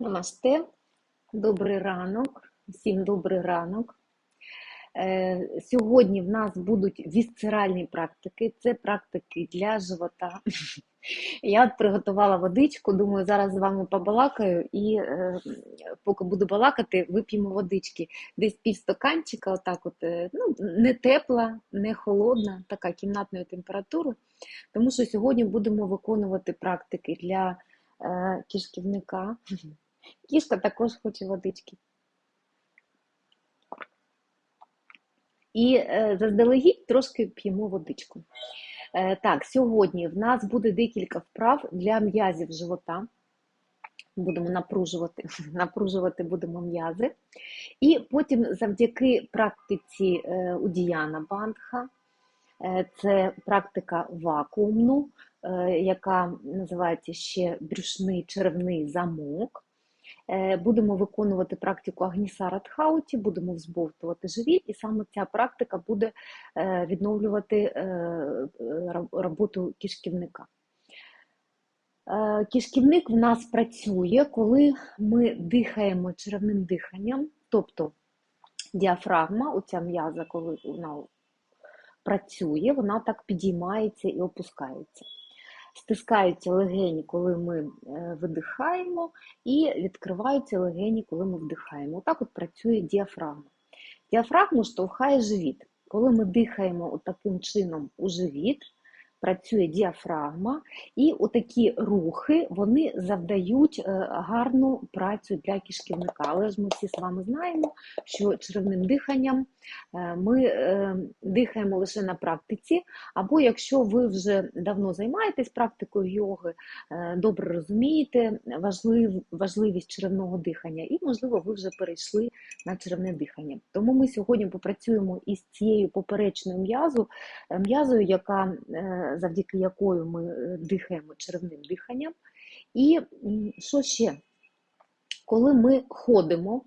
Намасте, добрий ранок, всім добрий ранок. Е, Сьогодні в нас будуть вісцеральні практики, це практики для живота. Я от приготувала водичку, думаю, зараз з вами побалакаю і е, поки буду балакати, вип'ємо водички. Десь півстаканчика, отак от, е, ну, не тепла, не холодна, така кімнатної температури. Тому що сьогодні будемо виконувати практики для е, кишківника. Кішка також хоче водички. І е, заздалегідь трошки п'ємо водичку. Е, так, сьогодні в нас буде декілька вправ для м'язів живота. Будемо напружувати, напружувати будемо м'язи. І потім завдяки практиці е, Удіяна Бандха, е, це практика вакуумну, яка називається ще брюшний черевний замок. Е, Будемо виконувати практику Агнісара Тхауті, будемо взбовтувати живіт, і саме ця практика буде е, відновлювати е, роб- роботу кишківника. Кишківник в нас працює, коли ми дихаємо черевним диханням, тобто діафрагма, оця м'яза, коли вона працює, вона так підіймається і опускається. Стискаються легені, коли ми е, видихаємо, і відкриваються легені, коли ми вдихаємо. Отак от працює діафрагма. Діафрагму штовхає живіт. Коли ми дихаємо таким чином у живіт, працює діафрагма, і отакі рухи вони завдають е, гарну працю для кишківника. Але ж ми всі з вами знаємо, що черевним диханням ми е, дихаємо лише на практиці, або якщо ви вже давно займаєтесь практикою йоги, е, добре розумієте важлив, важливість черевного дихання, і, можливо, ви вже перейшли на черевне дихання. Тому ми сьогодні попрацюємо із цією поперечною м'язою, е, м'язою, яка, е, завдяки якою ми е, дихаємо черевним диханням. І що ще? Коли ми ходимо,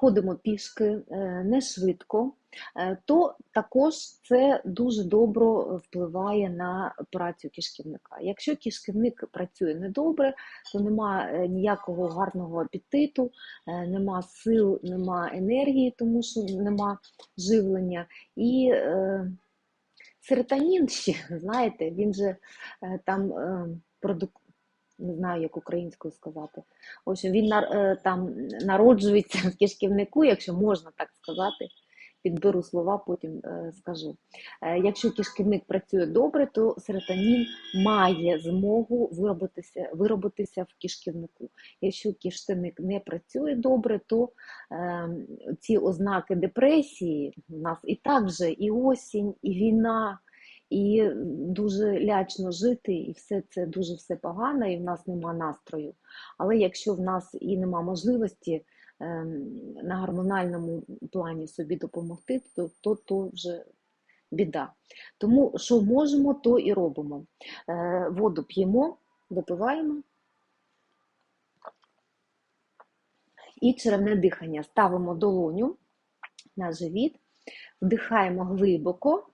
ходимо пішки е, не швидко, е, то також це дуже добре впливає на працю кишківника. Якщо кишківник працює недобре, то нема е, ніякого гарного апетиту, нема сил, нема енергії, тому що нема живлення. І серотонін ще, знаєте, він же там е, продук... не знаю, як українською сказати. В общем, він е, там народжується в кишківнику, якщо можна так сказати. Підберу слова, потім е, скажу. Е, якщо кишківник працює добре, то серотонін має змогу виробитися, виробитися в кишківнику. Якщо кишківник не працює добре, то е, ці ознаки депресії в нас і так вже і осінь, і війна, і дуже лячно жити, і все це дуже все погано, і в нас нема настрою. Але якщо в нас і нема можливості ем, на гормональному плані собі допомогти, то, то, то вже біда. Тому що можемо, то і робимо. Е, Воду п'ємо, випиваємо. І черевне дихання. Ставимо долоню на живіт, вдихаємо глибоко.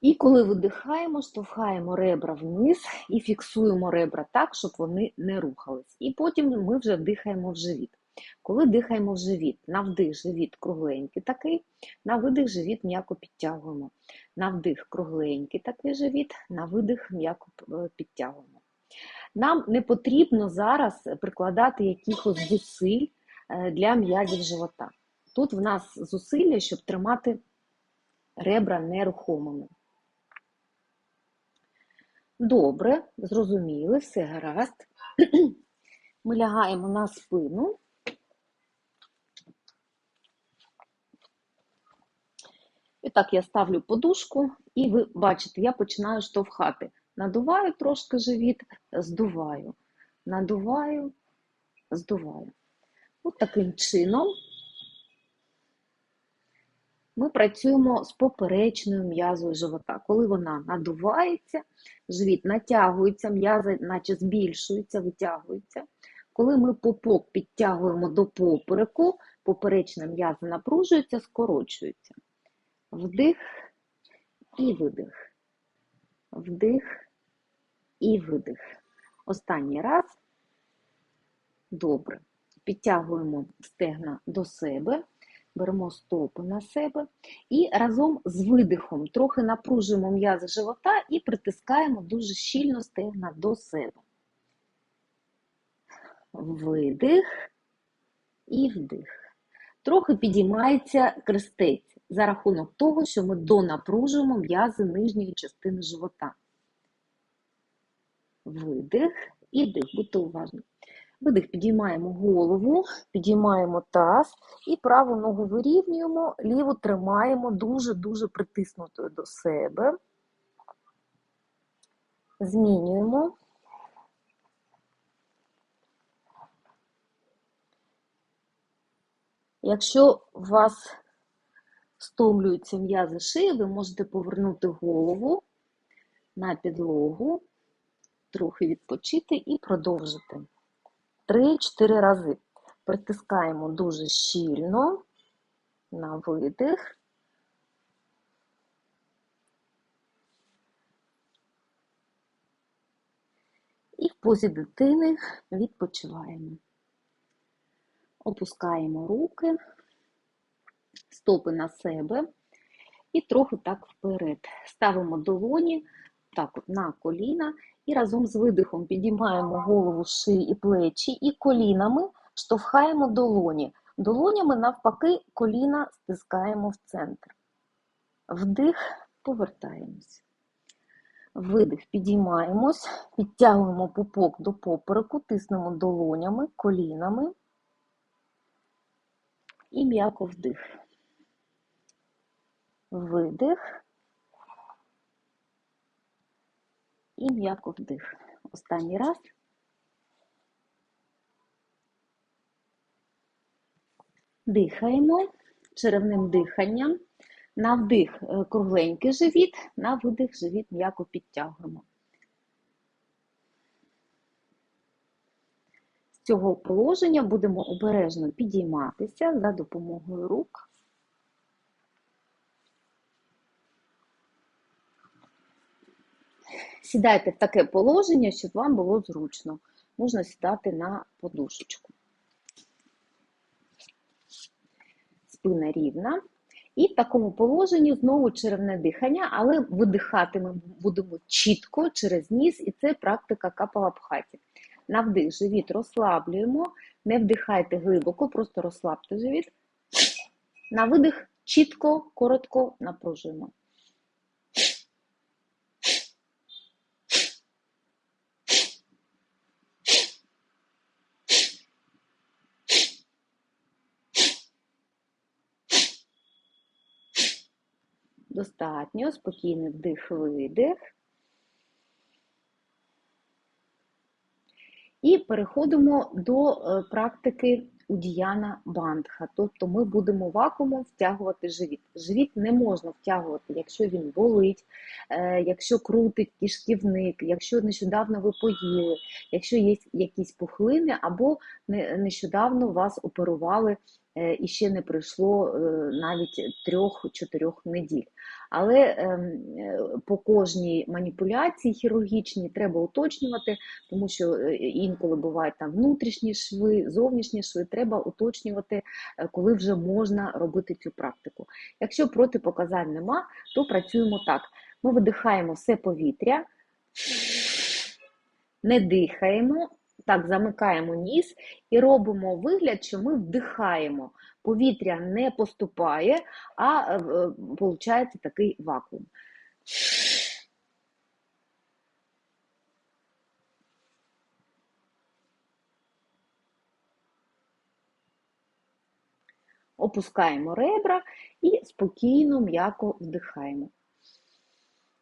І коли видихаємо, штовхаємо ребра вниз і фіксуємо ребра так, щоб вони не рухались. І потім ми вже дихаємо в живіт. Коли дихаємо в живіт, на вдих живіт кругленький такий, на видих живіт м'яко підтягуємо. На вдих кругленький такий живіт, на видих м'яко е, підтягуємо. Нам не потрібно зараз прикладати якихось зусиль е, для м'язів живота. Тут в нас зусилля, щоб тримати ребра нерухомими. Добре, зрозуміли, все гаразд. Ми лягаємо на спину. І так я ставлю подушку, і ви бачите, я починаю штовхати. Надуваю трошки живіт, здуваю. Надуваю, здуваю. От таким чином ми працюємо з поперечною м'язою живота. Коли вона надувається, живіт натягується, м'язи наче збільшуються, витягуються. Коли ми пупок підтягуємо до попереку, поперечна м'яза напружується, скорочується. Вдих і видих. Вдих і видих. Останній раз. Добре. Підтягуємо стегна до себе, беремо стопи на себе і разом з видихом трохи напружуємо м'язи живота і притискаємо дуже щільно стегна до себе. Видих і вдих. Трохи підіймається крестець за рахунок того, що ми донапружуємо м'язи нижньої частини живота. Видих і вдих, будьте уважні. Видих, підіймаємо голову, підіймаємо таз і праву ногу вирівнюємо, ліву тримаємо дуже-дуже притиснутою до себе. Змінюємо. Якщо у вас стомлюються м'язи шиї, ви можете повернути голову на підлогу, трохи відпочити і продовжити. 3-4 рази. Притискаємо дуже щільно на видих. І в позі дитини відпочиваємо. Опускаємо руки, стопи на себе і трохи так вперед. Ставимо долоні так от на коліна і разом з видихом підіймаємо голову, шиї і плечі, і колінами штовхаємо долоні. Долонями, навпаки, коліна стискаємо в центр. Вдих, повертаємось. Видих, підіймаємось, підтягуємо пупок до попереку, тиснемо долонями, колінами і м'яко вдих. Видих. І м'яко вдих. Останній раз. Дихаємо черевним диханням. На вдих е, кругленький живіт, на видих живіт м'яко підтягуємо. З цього положення будемо обережно підійматися за допомогою рук. Сідайте в таке положення, щоб вам було зручно. Можна сідати на подушечку. Спина рівна. І в такому положенні знову черевне дихання, але видихати ми будемо чітко через ніс, і це практика капалабхаті. На вдих живіт розслаблюємо, не вдихайте глибоко, просто розслабте живіт. На видих чітко, коротко напружуємо. Достатньо, спокійний вдих-видих. І переходимо до е, практики удіяна бандха. Тобто ми будемо вакуумом втягувати живіт. Живіт не можна втягувати, якщо він болить, е, якщо крутить кишківник, якщо нещодавно ви поїли, якщо є якісь пухлини, або нещодавно вас оперували Е, і ще не пройшло навіть трьох-чотирьох неділь. Але ем, е, по кожній маніпуляції хірургічній треба уточнювати, тому що інколи бувають там внутрішні шви, зовнішні шви, треба уточнювати, коли вже можна робити цю практику. Якщо протипоказань нема, то працюємо так: ми видихаємо все повітря, не дихаємо так замикаємо ніс і робимо вигляд, що ми вдихаємо. Повітря не поступає, а виходить е, такий вакуум. Опускаємо ребра і спокійно, м'яко вдихаємо.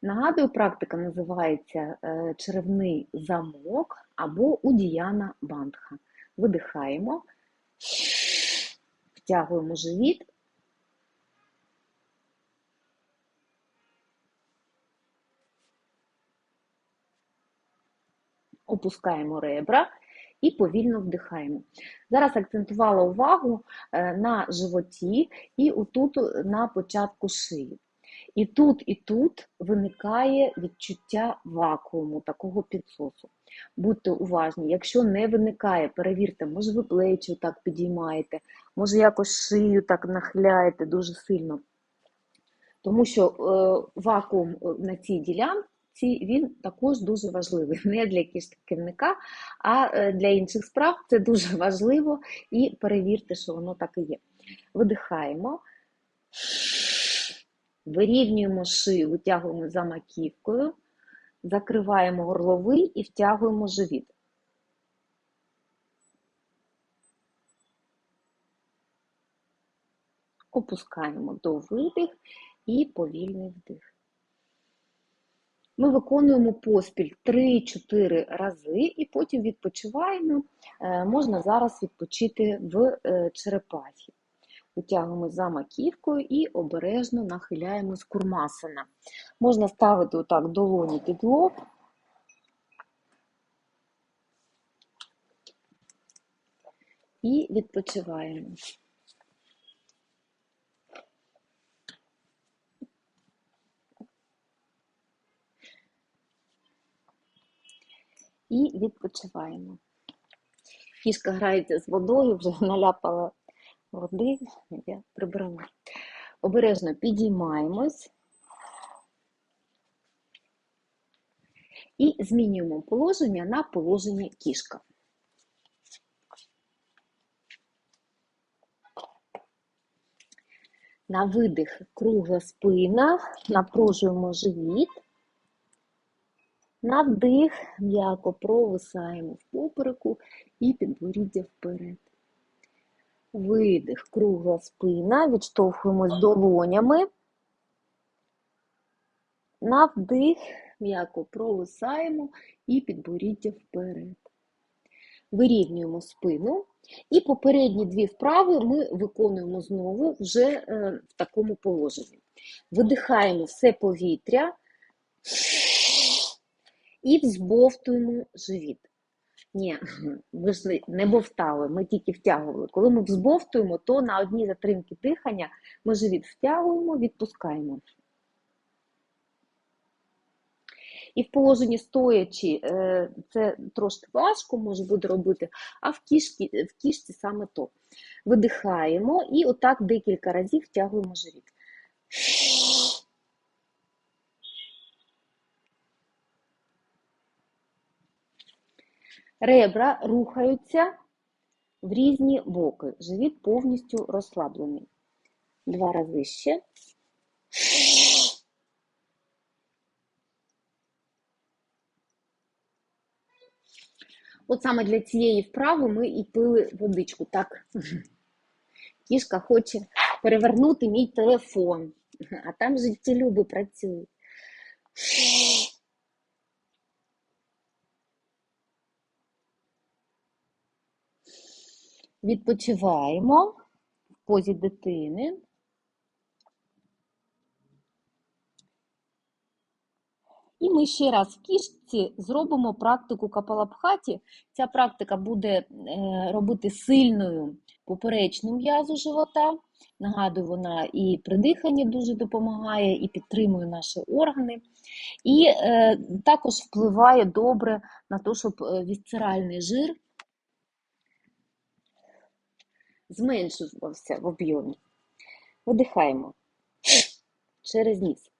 Нагадую, практика називається е, черевний замок або удіяна бандха. Видихаємо, втягуємо живіт. Опускаємо ребра і повільно вдихаємо. Зараз акцентувала увагу е, на животі і отут на початку шиї. І тут, і тут виникає відчуття вакууму, такого підсосу. Будьте уважні, якщо не виникає, перевірте, може ви плечі так підіймаєте, може якось шию так нахиляєте дуже сильно. Тому що е, вакуум е, на цій ділянці він також дуже важливий. Не для кишківника, а е, для інших справ це дуже важливо і перевірте, що воно так і є. Видихаємо, вирівнюємо шию, витягуємо за маківкою, закриваємо горловий і втягуємо живіт. Опускаємо до видих і повільний вдих. Ми виконуємо поспіль 3-4 рази і потім відпочиваємо. Е, Можна зараз відпочити в е, черепахі. Витягуємо за маківкою і обережно нахиляємо з курмасана. Можна ставити отак долоні під лоб. І відпочиваємо. І відпочиваємо. Фішка грається з водою, вже наляпала води, я прибрала. Обережно підіймаємось і змінюємо положення на положення кішка. На видих кругла спина, напружуємо живіт. На вдих м'яко провисаємо в попереку і підборіддя вперед. Видих, кругла спина, відштовхуємось долонями. На вдих м'яко провисаємо і підборіддя вперед. Вирівнюємо спину. І попередні дві вправи ми виконуємо знову вже е, в такому положенні. Видихаємо все повітря і взбовтуємо живіт. Ні, ми ж не бовтали, ми тільки втягували. Коли ми взбовтуємо, то на одній затримки дихання ми живіт втягуємо, відпускаємо. І в положенні стоячи е, це трошки важко, може буде робити, а в кішці, в кішці саме то. Видихаємо і отак декілька разів втягуємо живіт. Ребра рухаються в різні боки. Живіт повністю розслаблений. Два рази ще. От саме для цієї вправи ми і пили водичку. Так, кішка хоче перевернути мій телефон, а там життєлюби працюють. Відпочиваємо в позі дитини. І ми ще раз в кішці зробимо практику капалабхаті. Ця практика буде е, робити сильною поперечну м'язу живота. Нагадую, вона і при диханні дуже допомагає, і підтримує наші органи. І е, також впливає добре на те, щоб е, вісцеральний жир зменшувався в об'ємі. Видихаємо через ніс.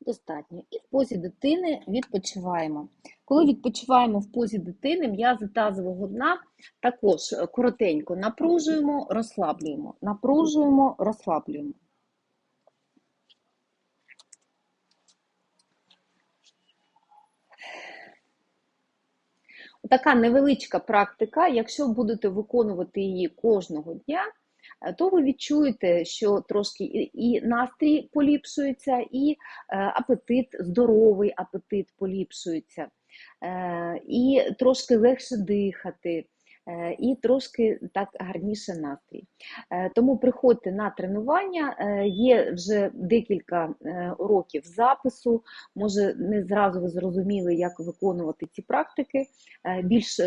Достатньо. І в позі дитини відпочиваємо. Коли відпочиваємо в позі дитини, м'язи тазового дна також коротенько напружуємо, розслаблюємо, напружуємо, розслаблюємо. Така невеличка практика, якщо будете виконувати її кожного дня, Е, то ви відчуєте, що трошки і настрій поліпшується, і е, апетит, здоровий апетит поліпшується, е, і трошки легше дихати. Е, і трошки так гарніше настрій. Е, Тому приходьте на тренування. Е, Є вже декілька уроків запису. Може, не зразу ви зрозуміли, як виконувати ці практики. Більш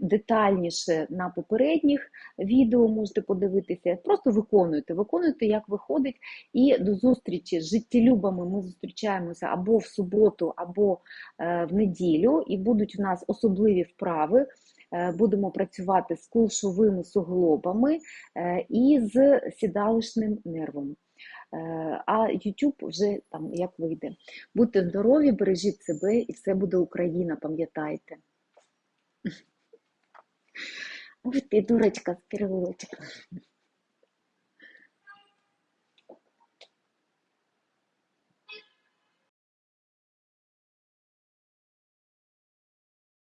детальніше на попередніх відео можете подивитися. Просто виконуйте, виконуйте, як виходить. І до зустрічі з життєлюбами ми зустрічаємося або в суботу, або в неділю, і будуть у нас особливі вправи. Е, Будемо працювати з кулшовими суглобами е, і з сідалищним нервом. Е, А YouTube вже там як вийде. Будьте здорові, бережіть себе, і все буде Україна, пам'ятайте. Ой, ти дурочка з переулочка.